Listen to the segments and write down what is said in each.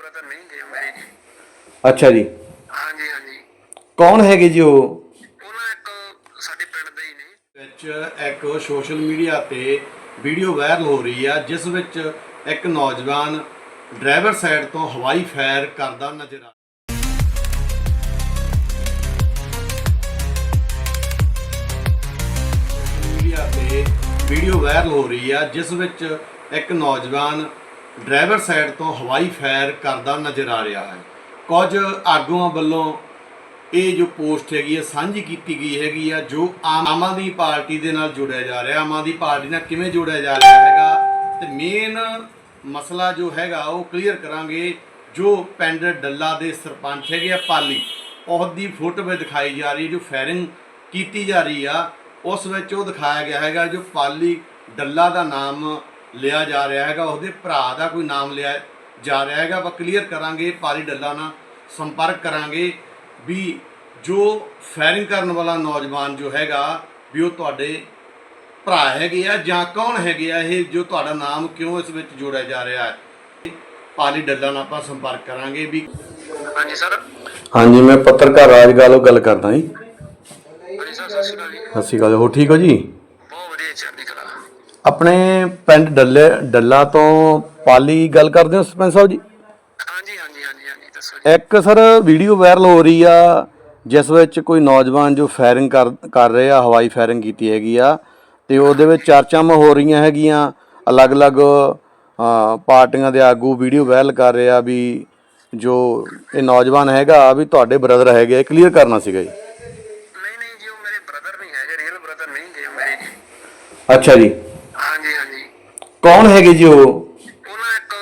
Brother ਨਹੀਂ ਗਏ ਮੇਰੇ ਜੀ। ਅੱਛਾ ਜੀ। ਹਾਂਜੀ ਹਾਂਜੀ। ਕੌਣ ਹੈਗੇ ਜੀ ਉਹ? ਉਹਨਾਂ ਇੱਕ ਸਾਡੇ ਪਿੰਡ ਦੇ ਹੀ ਨੇ। ਵਿੱਚ ਇੱਕ ਸੋਸ਼ਲ ਮੀਡੀਆ ਤੇ ਵੀਡੀਓ ਵਾਇਰਲ ਹੋ ਰਹੀ ਆ ਜਿਸ ਵਿੱਚ ਇੱਕ ਨੌਜਵਾਨ ਡਰਾਈਵਰ ਸਾਈਡ ਤੋਂ ਹਵਾਈ ਫਾਇਰ ਕਰਦਾ ਨਜ਼ਰ ਆ ਮੀਡੀਆ ਤੇ ਵੀਡੀਓ ਵਾਇਰਲ ਹੋ ਰਹੀ ਆ ਜਿਸ ਵਿੱਚ ਇੱਕ ਨੌਜਵਾਨ ਡਰਾਈਵਰ ਸਾਈਡ ਤੋਂ ਹਵਾਈ ਫਾਇਰ ਕਰਦਾ ਨਜ਼ਰ ਆ ਰਿਹਾ ਹੈ। ਕੁਝ ਆਗੂਆਂ ਵੱਲੋਂ ਇਹ ਜੋ ਪੋਸਟ ਹੈਗੀ ਹੈ ਸਾਂਝੀ ਕੀਤੀ ਗਈ ਹੈਗੀ ਆ, ਜੋ ਆਮ ਆਮ ਆਦਮੀ ਪਾਰਟੀ ਦੇ ਨਾਲ ਜੋੜਿਆ ਜਾ ਰਿਹਾ, ਆਮ ਆਦਮੀ ਪਾਰਟੀ ਨਾਲ ਕਿਵੇਂ ਜੋੜਿਆ ਜਾ ਰਿਹਾ ਹੈਗਾ, ਤੇ ਮੇਨ ਮਸਲਾ ਜੋ ਹੈਗਾ, ਉਹ ਕਲੀਅਰ ਕਰਾਂਗੇ। ਜੋ ਪਿੰਡ ਡੱਲਾ ਦੇ ਸਰਪੰਚ ਹੈਗੇ ਆ, ਪਾਲੀ, ਉਹਦੀ ਫੋਟੋ ਵਿੱਚ ਦਿਖਾਈ ਜਾ ਰਹੀ ਜੋ ਫਾਇਰਿੰਗ ਕੀਤੀ ਜਾ ਰਹੀ ਆ। ਉਸ ਵਿੱਚ ਉਹ ਦਿਖਾਇਆ ਗਿਆ ਹੈਗਾ, ਜੋ ਪਾਲੀ ਡੱਲਾ ਦਾ ਨਾਮ ਲਿਆ ਜਾ ਰਿਹਾ ਹੈਗਾ ਉਹਦੇ ਭਰਾ ਦਾ ਕੋਈ ਨਾਮ ਲਿਆ ਜਾ ਰਿਹਾ ਹੈਗਾ। ਆਪਾਂ ਕਲੀਅਰ ਕਰਾਂਗੇ ਪਾਲੀ ਡੱਲਾ ਨਾਲ ਸੰਪਰਕ ਕਰਾਂਗੇ ਵੀ ਜੋ ਫਾਇਰਿੰਗ ਕਰਨ ਵਾਲਾ ਨੌਜਵਾਨ ਜੋ ਹੈਗਾ ਵੀ ਉਹ ਤੁਹਾਡੇ ਭਰਾ ਹੈਗੇ ਆ ਜਾਂ ਕੌਣ ਹੈਗੇ ਆ ਇਹ ਜੋ ਤੁਹਾਡਾ ਨਾਮ ਕਿਉਂ ਇਸ ਵਿੱਚ ਜੋੜਿਆ ਜਾ ਰਿਹਾ ਹੈ। ਪਾਲੀ ਡੱਲਾ ਨਾਲ ਆਪਾਂ ਸੰਪਰਕ ਕਰਾਂਗੇ ਵੀ ਹਾਂਜੀ ਸਰ। ਹਾਂਜੀ ਮੈਂ ਪੱਤਰਕਾਰ ਰਾਜ ਗਾਲੋ ਗੱਲ ਕਰਦਾ ਜੀ। ਹਾਂਜੀ ਸਰ ਸਤਿ ਸ਼੍ਰੀ ਅਕਾਲ ਜੀ। ਸਤਿ ਸ਼੍ਰੀ ਅਕਾਲ ਹੋ ਠੀਕ ਹੋ ਜੀ ਬਹੁਤ ਵਧੀਆ ਚੜ੍ਹਦੀ ਕਲਾ ਆਪਣੇ ਪਿੰਡ ਡੱਲੇ ਡੱਲਾ ਤੋਂ ਪਾਲੀ ਗੱਲ ਕਰਦੇ ਹੋ ਸਰਪੰਚ ਸਾਹਿਬ ਜੀ? ਹਾਂਜੀ ਹਾਂਜੀ ਹਾਂਜੀ ਹਾਂਜੀ ਦੱਸੋ ਜੀ। ਇੱਕ ਸਰ ਵੀਡੀਓ ਵਾਇਰਲ ਹੋ ਰਹੀ ਆ ਜਿਸ ਵਿੱਚ ਕੋਈ ਨੌਜਵਾਨ ਜੋ ਫਾਇਰਿੰਗ ਕਰ ਕਰ ਰਹੇ ਹਵਾਈ ਫਾਇਰਿੰਗ ਕੀਤੀ ਹੈਗੀ ਆ ਤੇ ਉਹਦੇ ਵਿੱਚ ਚਰਚਾਵਾਂ ਹੋ ਰਹੀਆਂ ਹੈਗੀਆਂ ਅਲੱਗ-ਅਲੱਗ ਪਾਰਟੀਆਂ ਦੇ ਆਗੂ ਵੀਡੀਓ ਵਾਇਰਲ ਕਰ ਰਹੇ ਆ ਵੀ ਜੋ ਇਹ ਨੌਜਵਾਨ ਹੈਗਾ ਵੀ ਤੁਹਾਡੇ ਬ੍ਰਦਰ ਹੈਗੇ ਕਲੀਅਰ ਕਰਨਾ ਸੀਗਾ ਜੀ। ਨਹੀਂ ਨਹੀਂ ਜੀ ਉਹ ਮੇਰੇ ਬ੍ਰਦਰ ਨਹੀਂ ਹੈਗੇ ਰੀਅਲ ਬ੍ਰਦਰ ਨਹੀਂ ਗਏ ਮੇਰੇ ਜੀ। ਅੱਛਾ ਜੀ। ਕੌਣ ਹੈਗੇ ਜੀ ਉਹ? ਉਹਨਾਂ ਇੱਕ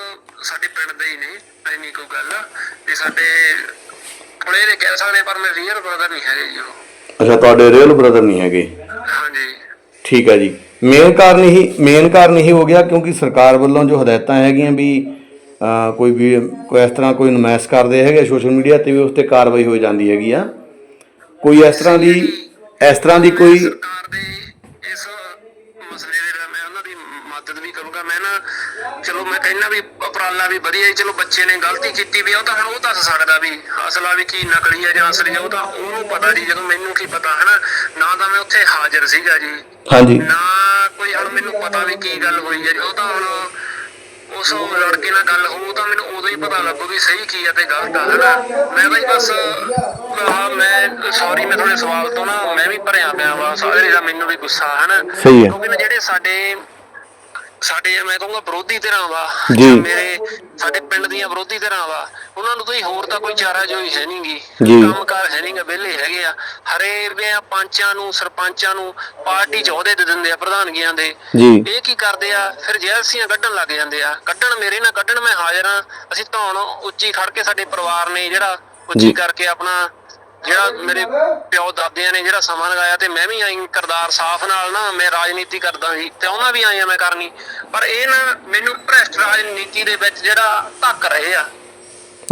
ਸਾਡੇ ਪਿੰਡ ਦੇ ਹੀ ਨੇ ਐਨੀ ਕੋਈ ਗੱਲ ਤੇ ਸਾਡੇ ਥੋੜੇ ਜਿਹੇ ਕਹਿ ਸਕਦੇ ਪਰ ਮੇਰੇ ਰੀਅਲ ਬ੍ਰਦਰ ਨਹੀਂ ਹੈਗੇ ਜੀ ਉਹ। ਅੱਛਾ ਤੁਹਾਡੇ ਰੀਅਲ ਬ੍ਰਦਰ ਨਹੀਂ ਹੈਗੇ? ਹਾਂਜੀ। ਠੀਕ ਹੈ ਜੀ। ਮੇਨ ਕਾਰਨ ਹੀ ਮੇਨ ਕਾਰਨ ਇਹ ਹੋ ਗਿਆ ਕਿਉਂਕਿ ਸਰਕਾਰ ਵੱਲੋਂ ਜੋ ਹਦਾਇਤਾਂ ਹੈਗੀਆਂ ਵੀ ਅਹ, ਕੋਈ ਵੀ ਕੋਈ ਇਸ ਤਰ੍ਹਾਂ ਕੋਈ ਨਮਾਇਸ਼ ਕਰਦੇ ਹੈਗੇ ਸੋਸ਼ਲ ਮੀਡੀਆ ਤੇ ਵੀ ਉਸ ਤੇ ਕਾਰਵਾਈ ਹੋ ਜਾਂਦੀ ਹੈਗੀ ਆ। ਕੋਈ ਇਸ ਤਰ੍ਹਾਂ ਦੀ ਇਸ ਤਰ੍ਹਾਂ ਦੀ ਕੋਈ ਸਰਕਾਰ ਦੇ ਇਸ ਮਸਲੇ ਦੇ ਨਾਲ ਮੈਂ ਉਹਨਾਂ ਦੀ ਕਰੂੰਗਾ ਮੈਂ ਨਾ ਚਲੋ ਮੈਂ ਕਹਿੰਦਾ ਵੀ ਉਪਰਾਲਾ ਵੀ ਵਧੀਆ ਹੀ ਚਲੋ ਬੱਚੇ ਨੇ ਗਲਤੀ ਕੀਤੀ ਵੀ ਆ, ਉਹ ਤਾਂ ਹੁਣ ਉਹ ਦੱਸ ਸਕਦਾ ਵੀ ਅਸਲਾ ਵੀ ਕੀ ਨਕਲੀ ਹੈ ਜਾਂ ਅਸਲੀ ਹੈ ਉਹ ਤਾਂ ਉਹਨੂੰ ਪਤਾ ਜੀ ਜਦੋਂ ਮੈਨੂੰ ਕੀ ਪਤਾ ਹਨਾ? ਨਾ ਤਾਂ ਮੈਂ ਉੱਥੇ ਹਾਜ਼ਰ ਸੀਗਾ ਜੀ। ਹਾਂਜੀ। ਨਾ ਕੋਈ ਹੁਣ ਮੈਨੂੰ ਪਤਾ ਵੀ ਕੀ ਗੱਲ ਹੋਈ ਹੈ ਜੀ ਉਹ ਤਾਂ ਹੁਣ ਉਸ ਲੜਕੇ ਨਾਲ ਗੱਲ ਹੋਊ ਤਾਂ ਮੈਨੂੰ ਉਦੋਂ ਹੀ ਪਤਾ ਲੱਗੂ ਵੀ ਸਹੀ ਕੀ ਹੈ ਤੇ ਗਲਤ ਆ ਹਨਾ? ਮੈਂ ਬਈ ਬਸ ਆਹ ਮੈਂ ਸੌਰੀ ਮੈਂ ਤੁਹਾਡੇ ਸਵਾਲ ਤੋਂ ਨਾ ਮੈਂ ਵੀ ਭਰਿਆ ਪਿਆ ਵਾ ਸਾਰੇ ਦਾ ਮੈਨੂੰ ਵੀ ਗੁੱਸਾ ਹਨਾ? ਸਹੀ ਹੈ। ਕਿਉਂਕਿ ਨਾ ਜਿਹੜੇ ਸਾਡੇ ਸਾਡੇ ਮੈਂ ਕਹੂੰਗਾ ਵਿਰੋਧੀ ਧਿਰਾਂ ਵਾ ਜੀ। ਮੇਰੇ ਸਾਡੇ ਪਿੰਡ ਦੀਆਂ ਵਿਰੋਧੀ ਧਿਰਾਂ ਵਾ ਉਹਨਾਂ ਨੂੰ ਕੋਈ ਹੋਰ ਤਾਂ ਕੋਈ ਚਾਰਾ ਜੋਈ ਹੈ ਨਹੀਂਗੀ। ਕੰਮਕਾਰ ਹੈ ਨਹੀਂਗਾ ਵਿਹਲੇ ਹੈਗੇ ਆ। ਹਰੇ ਦੇ ਪੰਚਾਂ ਨੂੰ ਸਰਪੰਚਾਂ ਨੂੰ ਪਾਰਟੀ ਚ ਅਹੁਦੇ ਦੇ ਦਿੰਦੇ ਆ ਪ੍ਰਧਾਨਗੀਆਂ ਦੇ। ਜੀ। ਇਹ ਕੀ ਕਰਦੇ ਆ? ਫਿਰ ਜੈਲਸੀਆਂ ਕੱਢਣ ਲੱਗ ਜਾਂਦੇ ਆ। ਕੱਢਣ ਮੇਰੇ ਨਾਲ ਕੱਢਣ ਮੈਂ ਹਾਜ਼ਰ ਆ ਅਸੀਂ ਧੌਣ ਉੱਚੀ ਖੜ ਕੇ ਸਾਡੇ ਪਰਿਵਾਰ ਨੇ ਜਿਹੜਾ। ਉੱਚੀ ਕਰਕੇ ਆਪਣਾ ਜਿਹੜਾ ਮੇਰੇ ਪਿਓ ਦਾਦਿਆਂ ਨੇ ਜਿਹੜਾ ਸਮਾਂ ਲਗਾਇਆ ਤੇ ਮੈਂ ਵੀ ਆਈ ਕਰਦਾਰ ਸਾਫ਼ ਨਾਲ ਨਾ ਮੈਂ ਰਾਜਨੀਤੀ ਕਰਦਾ ਸੀ ਤੇ ਉਹਨਾਂ ਵੀ ਆਈਆਂ ਮੈਂ ਕਰਨੀ। ਪਰ ਇਹ ਨਾ ਮੈਨੂੰ ਭ੍ਰਿਸ਼ਟ ਰਾਜਨੀਤੀ ਦੇ ਵਿੱਚ ਜਿਹੜਾ ਧੱਕ ਰਹੇ ਆ।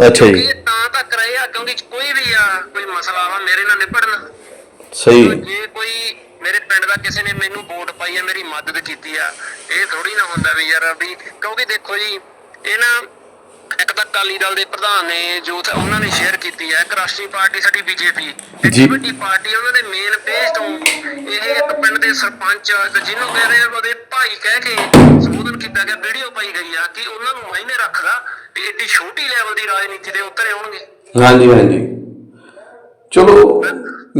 ਅੱਛਾ ਜੀ। ਇਹ ਤਾਂ ਧੱਕ ਰਹੇ ਆ ਕਿਉਂਕਿ ਕੋਈ ਵੀ ਆ ਕੋਈ ਮਸਲਾ ਵਾ ਮੇਰੇ ਨਾਲ ਨਿਬੜਨ। ਸਹੀ। ਜੇ ਕੋਈ ਮੇਰੇ ਪਿੰਡ ਦਾ ਕਿਸੇ ਨੇ ਮੈਨੂੰ ਵੋਟ ਪਾਈ ਆ ਮੇਰੀ ਮਦਦ ਕੀਤੀ ਆ ਇਹ ਥੋੜੀ ਨਾ ਹੁੰਦਾ ਵੀ ਯਾਰ ਵੀ ਕਿਉਂਕਿ ਦੇਖੋ ਜੀ ਇਹ ਨਾ ਤਾਂ ਅਕਾਲੀ ਦਲ ਦੇ ਪ੍ਰਧਾਨ ਨੇ ਜੋ ਉਹਨਾਂ ਨੇ ਸ਼ੇਅਰ ਕੀਤੀ ਹੈ ਇੱਕ ਰਾਸ਼ਟਰੀ ਪਾਰਟੀ ਸਾਡੀ ਬੀਜੇਪੀ ਜੀ। ਵੱਡੀ ਪਾਰਟੀ ਉਹਨਾਂ ਦੇ ਮੇਨ ਪੇਜ ਤੋਂ ਇਹ ਇੱਕ ਪਿੰਡ ਦੇ ਸਰਪੰਚ ਜਿਹਨੂੰ ਕਹਿੰਦੇ ਆ ਉਹਦੇ ਭਾਈ ਕਹਿ ਕੇ ਸੰਬੋਧਨ ਕੀਤਾ ਗਿਆ ਵੀਡੀਓ ਪਾਈ ਗਈ ਆ ਕਿ ਉਹਨਾਂ ਨੂੰ ਮਾਇਨੇ ਰੱਖਦਾ ਵੀ ਏਡੀ ਛੋਟੀ ਲੈਵਲ ਦੀ ਰਾਜਨੀਤੀ ਦੇ ਉਤਰੇ ਆਉਣਗੇ। ਹਾਂਜੀ ਹਾਂਜੀ। ਚਲੋ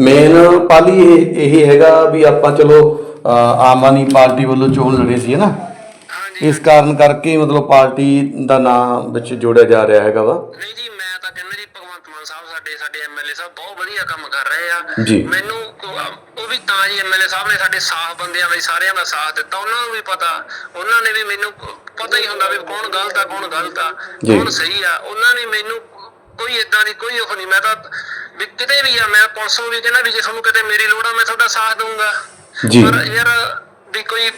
ਮੇਨ ਪਾਲੀ ਇਹ ਇਹੀ ਹੈਗਾ ਵੀ ਆਪਾਂ ਚਲੋ ਆਮ ਆਦਮੀ ਪਾਰਟੀ ਵੱਲੋਂ ਚੋਣ ਲੜੇ ਸੀ ਹੈ ਨਾ? ਇਸ ਕਾਰਨ ਕਰਕੇ ਮਤਲਬ ਪਾਰਟੀ ਦਾ ਨਾਮ ਵਿੱਚ ਜੋੜਿਆ ਜਾ ਰਿਹਾ ਹੈਗਾ ਵਾ ਨਹੀਂ ਜੀ ਮੈਂ ਤਾਂ ਕਹਿੰਦਾ ਜੀ ਭਗਵੰਤ ਮਾਨ ਸਾਹਿਬ ਸਾਡੇ ਸਾਡੇ ਐਮਐਲਏ ਸਾਹਿਬ ਬਹੁਤ ਵਧੀਆ ਕੰਮ ਕਰ ਰਹੇ ਆ। ਮੈਨੂੰ ਉਹ- ਉਹ ਵੀ ਤਾਂ ਜੀ ਐਮਐਲਏ ਸਾਹਿਬ ਨੇ ਸਾਡੇ ਸਾਫ਼ ਬੰਦਿਆਂ ਲਈ ਸਾਰਿਆਂ ਦਾ ਸਾਥ ਦਿੱਤਾ ਉਹਨਾਂ ਨੂੰ ਵੀ ਪਤਾ ਉਹਨਾਂ ਨੇ ਵੀ ਮੈਨੂੰ ਪਤਾ ਹੀ ਹੁੰਦਾ ਵੀ ਕੌਣ ਗਲਤ ਆ ਕੌਣ ਗਲਤ ਆ ਜੀ। ਕੌਣ ਸਹੀ ਆ ਉਹਨਾਂ ਨੇ ਮੈਨੂੰ ਕੋਈ ਇਦਾਂ ਦੀ ਕੋਈ ਉਹ ਨਹੀਂ ਮੈਂ ਤਾਂ ਵੀ ਕਿਤੇ ਵੀ ਆ ਮੈਂ ਪੁਲਿਸ ਨੂੰ ਵੀ ਕਹਿੰਦਾ ਵੀ ਜੇ ਤੁਹਾਨੂੰ ਕਿਤੇ ਮੇਰੀ ਲੋੜ ਆ ਮੈਂ ਤੁਹਾਡਾ ਸਾਥ ਦਊਂਗਾ ਜੀ। ਪਰ ਯਾਰ ਵੀ ਕੋਈ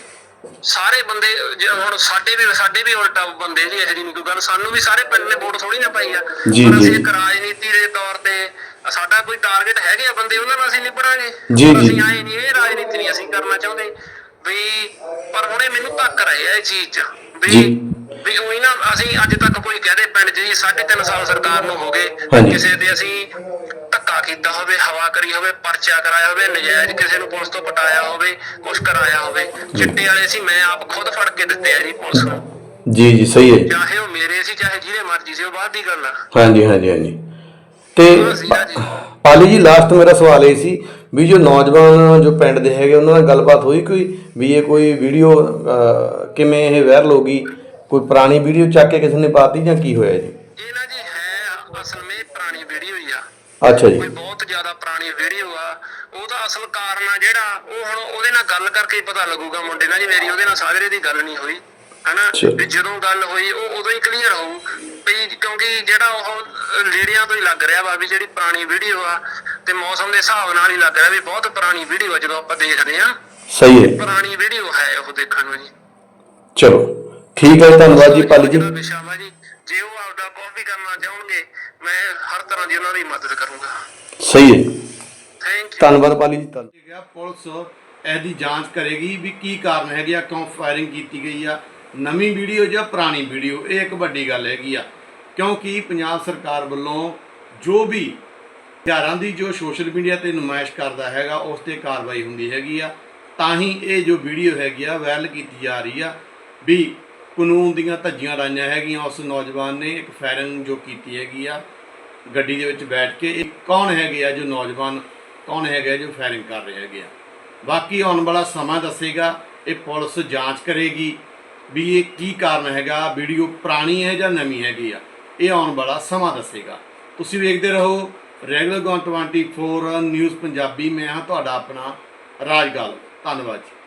ਸਾਰੇ ਬੰਦੇ ਜੇ ਹੁਣ ਸਾਡੇ ਵੀ ਸਾਡੇ ਵੀ ਉਲਟਾ ਬੰਦੇ ਜੀ ਇਹ ਨਹੀਂ ਕੋਈ ਗੱਲ ਸਾਨੂੰ ਵੀ ਸਾਰੇ ਪਿੰਡ ਨੇ ਵੋਟ ਥੋੜੀ ਨਾ ਪਾਈ ਆ ਜੀ, ਪਰ ਅਸੀਂ ਜੀ। ਇੱਕ ਰਾਜਨੀਤੀ ਦੇ ਤੌਰ ਤੇ ਸਾਡਾ ਕੋਈ ਟਾਰਗੇਟ ਹੈਗੇ ਆ ਬੰਦੇ ਉਹਨਾਂ ਨਾਲ ਅਸੀਂ ਨਿਭੜਾਂਗੇ ਜੀ, ਜੀ। ਅਸੀਂ ਆਏ ਨਹੀਂ ਇਹ ਰਾਜਨੀਤੀ ਨਹੀਂ ਅਸੀਂ ਕਰਨਾ ਚਾਹੁੰਦੇ ਵੀ ਪਰ ਹੁਣੇ ਮੈਨੂੰ ਧੱਕ ਰਹੇ ਆ ਇਹ ਚੀਜ਼ 'ਚ ਜੀ। ਵੀ ਵੀ ਉਹੀ ਨਾ ਅਸੀਂ ਅੱਜ ਤੱਕ ਕੋਈ ਕਹਦੇ ਪਿੰਡ 'ਚ ਜੀ 3.5 ਸਾਲ ਸਰਕਾਰ ਨੂੰ ਹੋ ਗਏ। ਕਿਸੇ ਦੇ ਅਸੀਂ ਕੀਤਾ ਹੋਵੇ ਹਵਾ ਕਰੀ ਹੋਵੇ ਪਰਚਾ ਕਰਾਇਆ ਹੋਵੇ ਨਜਾਇਜ਼ ਕਿਸੇ ਨੂੰ ਪੁਲਿਸ ਤੋਂ ਪਟਾਇਆ ਹੋਵੇ ਕੁਛ ਕਰਾਇਆ ਹੋਵੇ। ਚਿੱਟੇ ਵਾਲੇ ਸੀ ਮੈਂ ਆਪ ਖੁਦ ਫੜ ਕੇ ਦਿੱਤੇ ਆ ਜੀ ਪੁਲਿਸ ਨੂੰ। ਜੀ ਜੀ ਸਹੀ ਹੈ। ਚਾਹੇ ਉਹ ਮੇਰੇ ਸੀ ਚਾਹੇ ਜਿਹਦੇ ਮਰਜ਼ੀ ਸੀ ਉਹ ਬਾਅਦ ਦੀ ਗੱਲ ਆ। ਹਾਂਜੀ ਹਾਂਜੀ ਹਾਂਜੀ। ਤੇ ਪਾਲੀ ਜੀ ਲਾਸਟ ਮੇਰਾ ਸਵਾਲ ਇਹ ਸੀ ਵੀ ਜੋ ਨੌਜਵਾਨ ਜੋ ਪਿੰਡ ਦੇ ਹੈਗੇ ਉਹਨਾਂ ਨਾਲ ਗੱਲਬਾਤ ਹੋਈ ਕੋਈ? ਵੀ ਇਹ ਕੋਈ ਵੀਡੀਓ ਕਿਵੇਂ ਇਹ ਵਾਇਰਲ ਹੋ ਗਈ? ਕੋਈ ਪੁਰਾਣੀ ਵੀਡੀਓ ਚੱਕ ਕੇ ਕਿਸੇ ਨੇ ਪਾਤੀ ਜਾਂ ਕੀ ਹੋਇਆ ਜੀ ਇਹ ਨਾ ਜੀ ਹੈ ਅਸਲ ਵਿੱਚ ਪੁਰਾਣੀ ਵੀਡੀਓ ਹੀ ਆ ਅੱਛਾ ਜੀ। ਕੋਈ ਬਹੁਤ ਜ਼ਿਆਦਾ ਪੁਰਾਣੀ ਵੀਡੀਓ ਆ ਉਹਦਾ ਅਸਲ ਕਾਰਨ ਆ ਜਿਹੜਾ ਉਹ ਹੁਣ ਉਹਦੇ ਨਾਲ ਗੱਲ ਕਰਕੇ ਹੀ ਪਤਾ ਲੱਗੂਗਾ ਮੁੰਡੇ ਨਾਲ ਜੀ ਮੇਰੀ ਉਹਦੇ ਨਾਲ ਸਾਗਰੇ ਦੀ ਗੱਲ ਨਹੀਂ ਹੋਈ ਹਨਾ। ਵੀ ਜਦੋਂ ਗੱਲ ਹੋਈ ਉਹ ਉਦੋਂ ਹੀ ਕਲੀਅਰ ਹੋਊ ਵੀ ਕਿਉਂਕਿ ਜਿਹੜਾ ਉਹ ਲੀੜਿਆਂ ਤੋਂ ਹੀ ਲੱਗ ਰਿਹਾ ਵਾ ਵੀ ਜਿਹੜੀ ਪੁਰਾਣੀ ਵੀਡੀਓ ਆ ਤੇ ਮੌਸਮ ਦੇ ਹਿਸਾਬ ਨਾਲ ਹੀ ਲੱਗ ਰਿਹਾ ਵੀ ਬਹੁਤ ਪੁਰਾਣੀ ਵੀਡੀਓ ਆ ਜਦੋਂ ਆਪਾਂ ਦੇਖਦੇ ਆ ਸਹੀ ਹੈ। ਪੁਰਾਣੀ ਵੀਡੀਓ ਹੈ ਉਹ ਦੇਖਣ ਨੂੰ ਜੀ। ਚਲੋ ਠੀਕ ਹੈ ਧੰਨਵਾਦ ਜੀ ਪਾਲੀ ਜੀ। ਵਾ ਜੀ ਉਹ ਆਪਦਾ ਕਾਪੀ ਕਰਨਾ ਚਾਹਣਗੇ ਮੈਂ ਹਰ ਤਰ੍ਹਾਂ ਦੀ ਉਹਨਾਂ ਦੀ ਮਦਦ ਕਰੂੰਗਾ। ਸਹੀ ਹੈ। ਥੈਂਕ ਯੂ ਧੰਨਵਾਦ ਪਾਲੀ ਜੀ ਧੰਨ ਗਿਆ ਪੁਲਿਸ ਇਹਦੀ ਜਾਂਚ ਕਰੇਗੀ ਵੀ ਕੀ ਕਾਰਨ ਹੈਗੇ ਆ ਕਿਉਂ ਫਾਇਰਿੰਗ ਕੀਤੀ ਗਈ ਆ। ਨਵੀਂ ਵੀਡੀਓ ਜਾਂ ਪੁਰਾਣੀ ਵੀਡੀਓ ਇਹ ਇੱਕ ਵੱਡੀ ਗੱਲ ਹੈਗੀ ਆ। ਕਿਉਂਕਿ ਪੰਜਾਬ ਸਰਕਾਰ ਵੱਲੋਂ ਜੋ ਵੀ ਹਥਿਆਰਾਂ ਦੀ ਜੋ ਸੋਸ਼ਲ ਮੀਡੀਆ ਤੇ ਨੁਮਾਇਸ਼ ਕਰਦਾ ਹੈਗਾ ਉਸ ਤੇ ਕਾਰਵਾਈ ਹੁੰਦੀ ਹੈਗੀ ਆ। ਤਾਂ ਹੀ ਇਹ ਜੋ ਵੀਡੀਓ ਹੈਗੀ ਆ ਵਾਇਰਲ ਕੀਤੀ ਜਾ ਰਹੀ ਆ ਵੀ ਕਾਨੂੰਨ ਦੀਆਂ ਧੱਜੀਆਂ ਰਾਈਆਂ ਹੈਗੀਆਂ ਉਸ ਨੌਜਵਾਨ ਨੇ ਇੱਕ ਫਾਇਰਿੰਗ ਜੋ ਕੀਤੀ ਹੈਗੀ ਆ। ਗੱਡੀ ਦੇ ਵਿੱਚ ਬੈਠ ਕੇ ਇਹ ਕੌਣ ਹੈਗੇ ਆ ਜੋ ਨੌਜਵਾਨ, ਕੌਣ ਹੈਗੇ ਆ ਜੋ ਫਾਇਰਿੰਗ ਕਰ ਰਹੇ ਹੈਗੇ ਆ। ਬਾਕੀ ਆਉਣ ਵਾਲਾ ਸਮਾਂ ਦੱਸੇਗਾ, ਇਹ ਪੁਲਿਸ ਜਾਂਚ ਕਰੇਗੀ ਵੀ ਇਹ ਕੀ ਕਾਰਨ ਹੈਗਾ, ਵੀਡੀਓ ਪੁਰਾਣੀ ਹੈ ਜਾਂ ਨਵੀਂ ਹੈਗੀ ਆ। ਇਹ ਆਉਣ ਵਾਲਾ ਸਮਾਂ ਦੱਸੇਗਾ। ਤੁਸੀਂ ਵੇਖਦੇ ਰਹੋ ਰੈਗੂਲਰ ਗੌਨ 24 ਨਿਊਜ਼ ਪੰਜਾਬੀ। ਮੈਂ ਹਾਂ ਤੁਹਾਡਾ ਆਪਣਾ ਰਾਜਗਲ ਧੰਨਵਾਦ ਜੀ।